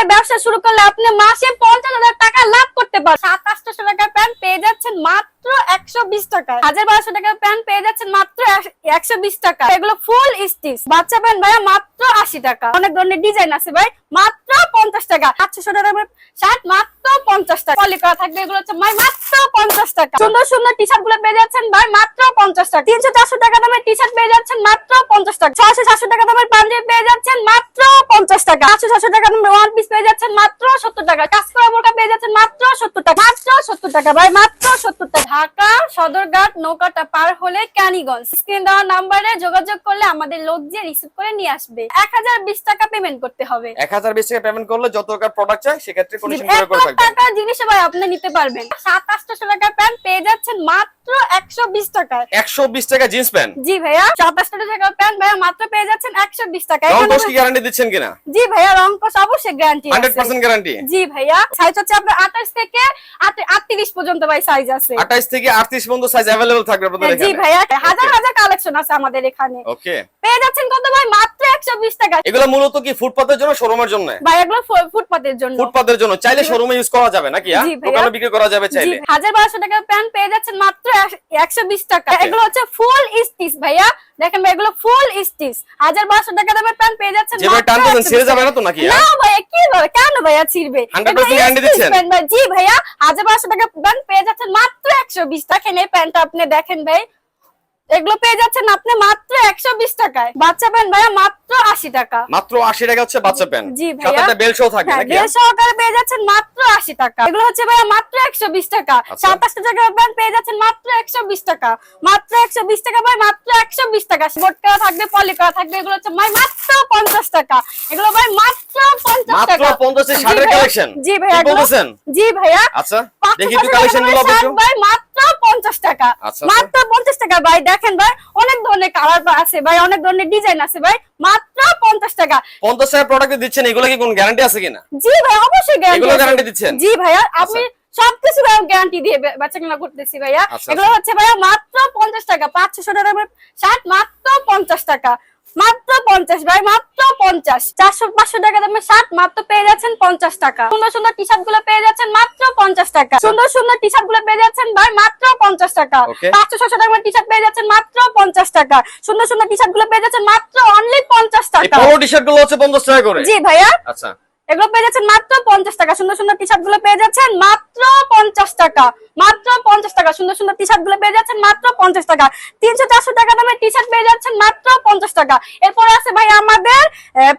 ভাই ব্যবসা শুরু করলে আপনি মাসে পঞ্চাশ হাজার টাকা লাভ করতে পারেন সাত, আটশো টাকার প্যান্ট পেয়ে যাচ্ছেন মাত্র একশো বিশ টাকায় হাজার বারোশো টাকার প্যান্ট পেয়ে যাচ্ছেন মাত্র একশো বিশ টাকা। এগুলো ফুল স্টিচ। বাচ্চা প্যান্ট ভাইয়া মাত্র আশি টাকা। অনেক ধরনের ডিজাইন আছে ভাই। মাত্র পঞ্চাশ টাকা। আটশো টাকার শার্ট মাত্র পঞ্চাশ টাকা। পলি করা থাকবে এগুলো হচ্ছে ভাই মাত্র পঞ্চাশ টাকা। সুন্দর সুন্দর টি শার্টগুলো পেয়ে যাচ্ছেন ভাই মাত্র পঞ্চাশ টাকা। তিনশো চারশো টাকা দামের টি শার্ট পেয়ে যাচ্ছেন মাত্র পঞ্চাশ টাকা। ছয়শো সাতশো টাকা দামের পাঞ্জাবি পেয়ে যাচ্ছেন মাত্র পঞ্চাশ টাকা। আটশো সাতশো টাকা দামের ওয়ান পিস পেয়ে যাচ্ছেন মাত্র সত্তর টাকা। কাজ করা বোরকা পেয়ে যাচ্ছেন মাত্র সত্তর টাকা। মাত্র সত্তর টাকা ভাই, মাত্র সত্তর টাকা। ঢাকা সদরঘাট নৌকাটা পার হলে ক্যানিগঞ্জ। স্ক্রিন দেওয়া নাম্বারে যোগাযোগ করলে আমাদের লোক যে রিসিভ করে নিয়ে আসবে। এক হাজার বিশ টাকা পেমেন্ট করতে হবে। এক হাজার বিশ টাকা পেমেন্ট করলে যত টাকার প্রোডাক্ট চাই সেক্ষেত্রে টাকার জিনিস ভাই আপনি নিতে পারবেন। সাত আটশো টাকার প্যান্ট পেয়ে যাচ্ছেন মাত্র একশো বিশ টাকায়। একশো বিশ টাকা জিন্স প্যান্ট জি ভাইয়া সাতাশটা টাকার প্যান্ট ভাইয়া মাত্র পেয়ে যাচ্ছেন একশো বিশ টাকায় রং এখানে কস কি গ্যারান্টি দিচ্ছেন কিনা? জি ভাইয়া রং কস অবশ্যই গ্যারান্টি হান্ড্রেড পার্সেন্ট গ্যারান্টি জি ভাইয়া সাইজ হচ্ছে আপনার আঠাশ থেকে আটত্রিশ পর্যন্ত ভাই সাইজ আছে। থেকে আটত্রিশ পর্যন্ত সাইজ অ্যাভেলেবল থাকবে আপনাদের হ্যাঁ, জি ভাইয়া হাজার হাজার কালেকশন আছে আমাদের এখানে। ওকে পেয়ে যাচ্ছেন কত ভাই? মাত্র একশো বিশ টাকা। এগুলো মূলত কি ফুটপাতের জন্য শোরুমের জন্য? ভাই এগুলো ফুটপাতের জন্য। ফুটপাতের জন্য। চাইলে শোরুমে ইউজ করা যাবে নাকি হ্যাঁ? দোকানে বিক্রি করা যাবে চাইলে। হাজার বারোশো টাকার প্যান্ট পেয়ে যাচ্ছেন মাত্র একশো বিশ টাকা। এগুলো হচ্ছে ফুল স্টিচ ভাইয়া। দেখেন ভাই এগুলো ফুল স্টিচ। হাজার বারোশো টাকা দামের প্যান্ট পেয়ে যাচ্ছেন যেভাবে টানতেছেন 120 ছিঁড়ে যাবে না তো নাকি না হ্যাঁ? ভাইয়া কি ভাবে কেন ভাইয়া ছিড়বে? 100% এগুলো guarantee stitch দিচ্ছেন? ভাই। জি ভাইয়া হাজার বারোশো টাকা প্যান্ট পেয়ে যাচ্ছেন মাত্র একশো বিশ টাকা। এই প্যান্টটা আপনি দেখেন ভাই এগুলো পেয়ে যাচ্ছেন আপনি মাত্র একশো বিশ টাকায়। বাচ্চা প্যান্ট ভাইয়া মাত্র আশি টাকা। মাত্র আশি টাকা হচ্ছে বাচ্চা প্যান্ট জি ভাইয়া। একটা বেল শো থাকে হ্যাঁ, নাকি? দেড় সহকারে পেয়ে যাচ্ছেন মাত্র আশি টাকা। এগুলো হচ্ছে ভাইয়া মাত্র একশো বিশ টাকা। আচ্ছা। সাতাশটা টাকা প্যান্ট পেয়ে যাচ্ছেন মাত্র একশো বিশ টাকা। মাত্র একশো বিশ টাকা ভাই মাত্র একশো বিশ টাকা। বোট করা থাকবে পলি করা থাকবে এগুলো হচ্ছে ভাই মাত্র পঞ্চাশ টাকা। এগুলো ভাই মাত্র পঞ্চাশ মাত্র টাকা 50 এর জি শার্টের ভাইয়া, জি ভাইয়া? জি আচ্ছা দেখি শার্ট একটু ভাই মাত্র পঞ্চাশ টাকা। আচ্ছা, মাত্র পঞ্চাশ টাকা ভাই। দেখেন ভাই অনেক ধরনের কালার আছে ভাই অনেক ধরনের ডিজাইন আছে ভাই। মাত্র পঞ্চাশ টাকা। পঞ্চাশ টাকার প্রোডাক্ট দিচ্ছেন এগুলো কি কোন গ্যারান্টি আছে কিনা? জি ভাই অবশ্যই গ্যারান্টি দিচ্ছেন? জি ভাইয়া আপনি সবকিছু ভাইয়া গ্যারান্টি দিয়ে বে- বেচাকেনা করতেছি ভাইয়া। আচ্ছা, এগুলো হচ্ছে ভাইয়া মাত্র পঞ্চাশ টাকা পাঁচশো টাকার শার্ট মাত্র পঞ্চাশ টাকা। মাত্র পঞ্চাশ ভাই মাত্র পঞ্চাশ। চারশো পাঁচশো টাকা দামের শার্ট মাত্র পেয়ে যাচ্ছেন পঞ্চাশ টাকা। সুন্দর সুন্দর টি শার্টগুলো পেয়ে যাচ্ছেন মাত্র পঞ্চাশ টাকা। সুন্দর সুন্দর টি শার্টগুলো পেয়ে যাচ্ছেন ভাই মাত্র পঞ্চাশ টাকা। পাঁচশো ছশো টাকার টি শার্ট পেয়ে যাচ্ছেন মাত্র পঞ্চাশ টাকা। সুন্দর সুন্দর টি শার্টগুলো পেয়ে যাচ্ছেন মাত্র অনলি পঞ্চাশ টাকা। পলো টি শার্টগুলো হচ্ছে পঞ্চাশ টাকা করে? জি ভাইয়া। আচ্ছা। এগুলো পেয়ে যাচ্ছেন মাত্র পঞ্চাশ টাকা। সুন্দর সুন্দর টি শার্টগুলো পেয়ে যাচ্ছেন মাত্র টাকা। মাত্র পঞ্চাশ টাকা। সুন্দর সুন্দর টি শার্টগুলো পেয়ে যাচ্ছেন মাত্র পঞ্চাশ টাকা। তিনশো চারশো টাকা দামে টি শার্ট পেয়ে যাচ্ছেন মাত্র পঞ্চাশ টাকা। এরপরে আছে ভাই আমাদের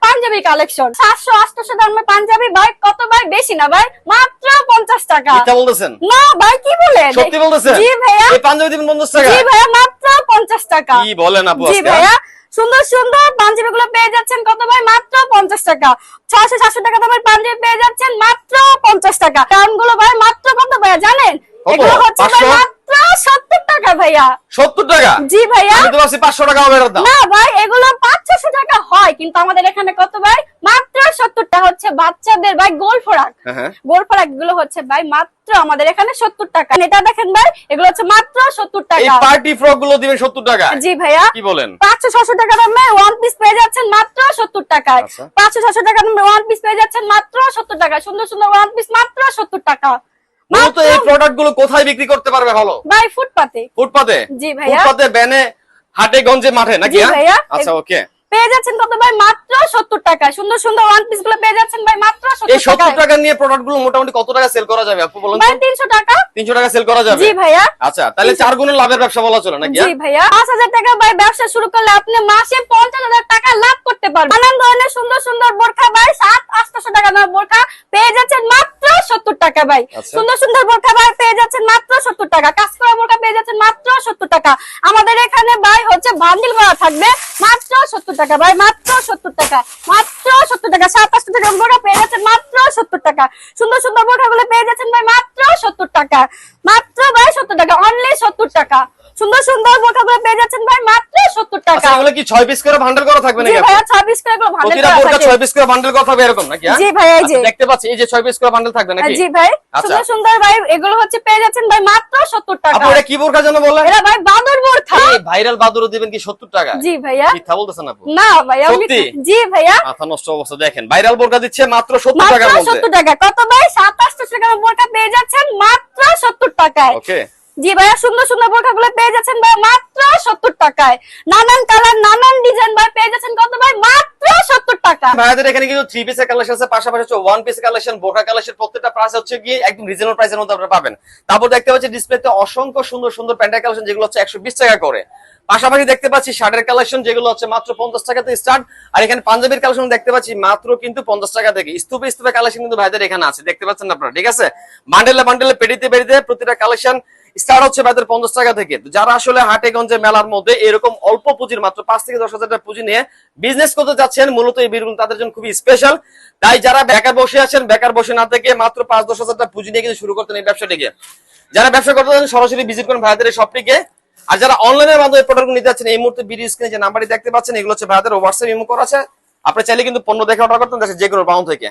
পাঞ্জাবি কালেকশন সাতশো আটশো দামে পাঞ্জাবি কত ভাই বেশি না ভাই মাত্র পঞ্চাশ টাকা। এটা বলতেছেন? না ভাই কি বলেন? সত্যি বলতেছেন? জি ভাইয়া। এই পাঞ্জাবি দিবেন পঞ্চাশ টাকা? জি ভাইয়া মাত্র পঞ্চাশ টাকা। কি বলেন আপু জি ভাইয়া সুন্দর সুন্দর পাঞ্জাবি গুলো পেয়ে যাচ্ছেন কত ভাই? মাত্র পঞ্চাশ টাকা। ছয়শো সাতশো টাকা দামের পাঞ্জাবি পেয়ে যাচ্ছেন মাত্র পঞ্চাশ টাকা। দামগুলো ভাই মাত্র কত ভাইয়া জানেন? এগুলো হচ্ছে 500? মাত্র টাকা ভাইয়া। সত্তর টাকা? জি ভাইয়া। আমি তো ভাবছি পাঁচশো টাকা হবে দাম না ভাই এগুলো পাঁচশো টাকা হয় কিন্তু আমাদের এখানে কত ভাই? মাত্র সত্তর টাকা হচ্ছে বাচ্চাদের ভাই গোল ফোরাক। হ্যাঁ, হ্যাঁ। গোল ফোরাকগুলো হচ্ছে ভাই মাত্র আমাদের এখানে সত্তর টাকা। এটা দেখেন ভাই এগুলো হচ্ছে মাত্র সত্তর এই টাকা। পার্টি ফ্রকগুলো দিবেন সত্তর টাকা? জি ভাইয়া। কি বলেন? পাঁচশো ছশো টাকা দামে ওয়ান পিস পেয়ে যাচ্ছেন মাত্র সত্তর টাকায়। আচ্ছা। পাঁচশো ছশো টাকা দামে ওয়ান পিস পেয়ে যাচ্ছেন মাত্র সত্তর টাকা সুন্দর সুন্দর ওয়ান পিস মাত্র সত্তর টাকা। মূলত তো এই প্রোডাক্টগুলো কোথায় বিক্রি করতে পারবে ভালো? ভাই ফুটপাতে ফুটপাতে জি ভাইয়া। ফুটপাতে ব্যানে হাটে গঞ্জে মাঠে নাকি হ্যাঁ? আচ্ছা ওকে পেয়ে যাচ্ছেন কত ভাই? মাত্র সত্তর টাকা সুন্দর সুন্দর ওয়ান পিসগুলো পেয়ে যাচ্ছেন ভাই মাত্র এই সত্তর সত্তর টাকা টাকা নিয়ে প্রোডাক্টগুলো মোটামুটি কত টাকা সেল করা যাবে? আপু বলুন ভাই তিনশো টাকা। তিনশো টাকা সেল করা যাবে? জি ভাইয়া। আচ্ছা তাহলে চার গুণের লাভের ব্যবসা বলা চলে নাকি জি হ্যাঁ? ভাইয়া। পাঁচ হাজার টাকা ভাই ব্যবসা শুরু করলে আপনি মাসে পঞ্চাশ হাজার টাকা লাভ করতে পারবেন। নানান ধরনের সুন্দর সুন্দর বোরখা ভাই টাকা বোরখা পেয়ে যাচ্ছেন মাত্র সত্তর টাকা ভাই। আচ্ছা। সুন্দর সুন্দর বোরখা ভাই পেয়ে যাচ্ছেন মাত্র সত্তর টাকা। কাজ করা বোরখা যাচ্ছেন মাত্র সত্তর টাকা। আমাদের এখানে ভাই হচ্ছে বান্ডিল ভরা থাকবে। মাত্র সত্তর টাকা, ভাই, মাত্র সত্তর টাকা, মাত্র সত্তর টাকা। সাত আটশো টাকা বোরখা পেয়ে যাচ্ছেন, মাত্র সত্তর টাকা। সুন্দর সুন্দর বোরখা গুলো পেয়ে যাচ্ছেন, ভাই, মাত্র সত্তর টাকা। মাত্র, ভাই, সত্তর টাকা অনলি সত্তর টাকা। সুন্দর সুন্দর বোরখাগুলো পেয়ে যাচ্ছেন ভাই মাত্র সত্তর টাকা। আচ্ছা এগুলো কি ছয় পিস করে বান্ডেল করা থাকবে নাকি আপু? ভাইয়া ছাব্বিশ করে ভালো প্রতিটা বোরকা ছয় পিস করে বান্ডেল করা থাকবে এরকম নাকি হ্যাঁ? জি ভাই এই যে আচ্ছা, দেখতে পাচ্ছি এই যে ছয় পিস করে বান্ডেল থাকবে নাকি? জি ভাই আচ্ছা। সুন্দর সুন্দর ভাই এগুলো হচ্ছে পেয়ে যাচ্ছেন ভাই মাত্র সত্তর টাকা। আপু এটা কি বোরকা যেন বললেন? এরা ভাই বাদর বোরখা। ভাইরাল বাদুরও দিবেন কি সত্তর টাকা জি ভাইয়া। মিথ্যা বলতেছেন আপু না ভাইয়া সত্যি? জি ভাইয়া। মাথা নষ্ট অবস্থা দেখেন ভাইরাল বোরকা দিচ্ছে মাত্র সত্তর মাত্র টাকার মধ্যে। সত্তর টাকা। কত ভাই? সাত আটশো টাকার বোরখা পেয়ে যাচ্ছেন মাত্র সত্তর টাকায়। ওকে জি ভাইয়া, সুন্দর সুন্দর বোরখা গুলো পেয়ে যাচ্ছেন ভাই মাত্র সত্তর টাকায়। নানান কালার, নানান ডিজাইন ভাই পেয়ে যাচ্ছেন কত ভাই? মাত্র সত্তর টাকা। ভাইদের এখানে কিন্তু থ্রি পিসের কালেকশন আছে, পাশাপাশি হচ্ছে ওয়ান পিস কালেকশন বোরকা কালেকশন প্রত্যেকটা প্রাইস হচ্ছে গিয়ে একদম রিজনেবল প্রাইসের মধ্যে আপনারা পাবেন। তারপর দেখতে পাচ্ছি ডিসপ্লেতে অসংখ্য সুন্দর সুন্দর প্যান্টের কালেকশন যেগুলো হচ্ছে একশো বিশ টাকা করে। পাশাপাশি দেখতে পাচ্ছি শার্টের কালেকশন যেগুলো হচ্ছে মাত্র পঞ্চাশ টাকা থেকে স্টার্ট আর এখানে পাঞ্জাবির কালেকশন দেখতে পাচ্ছি মাত্র কিন্তু পঞ্চাশ টাকা থেকে। স্তূপে স্তূপে কালেকশন কিন্তু ভাইদের এখানে আছে, দেখতে পাচ্ছেন আপনারা, ঠিক আছে? বান্ডেলে বান্ডেলে পেডিতে পেডিতে প্রতিটা কালেকশন স্টার্ট হচ্ছে ভাইদের পঞ্চাশ টাকা থেকে। যারা আসলে হাটেগঞ্জে মেলার মধ্যে এরকম অল্প পুঁজির মাত্র পাঁচ থেকে দশ হাজার টাকা পুঁজি নিয়ে বিজনেস করতে যাচ্ছেন, মূলত এই বিরগুলো তাদের জন্য খুবই স্পেশাল তাই যারা বেকার বসে আছেন, বেকার বসে না থেকে মাত্র পাঁচ দশ হাজার টাকা পুঁজি নিয়ে কিন্তু শুরু করতেন এই ব্যবসাটিকে। যারা ব্যবসা করতে চান সরাসরি ভিজিট করেন ভাইদের এই শপটিকে আর যারা অনলাইনের মাধ্যমে প্রোডাক্ট নিতে যাচ্ছেন, এই মুহূর্তে ভিডিও স্ক্রিনে যে নাম্বারটি দেখতে পাচ্ছেন, এগুলো হচ্ছে ভাইদের হোয়াটসঅ্যাপ ইমো করা আছে। আপনি চাইলে কিন্তু পণ্য দেখে অর্ডার করতেন দেশের যে কোনো বাউন্ড থেকে।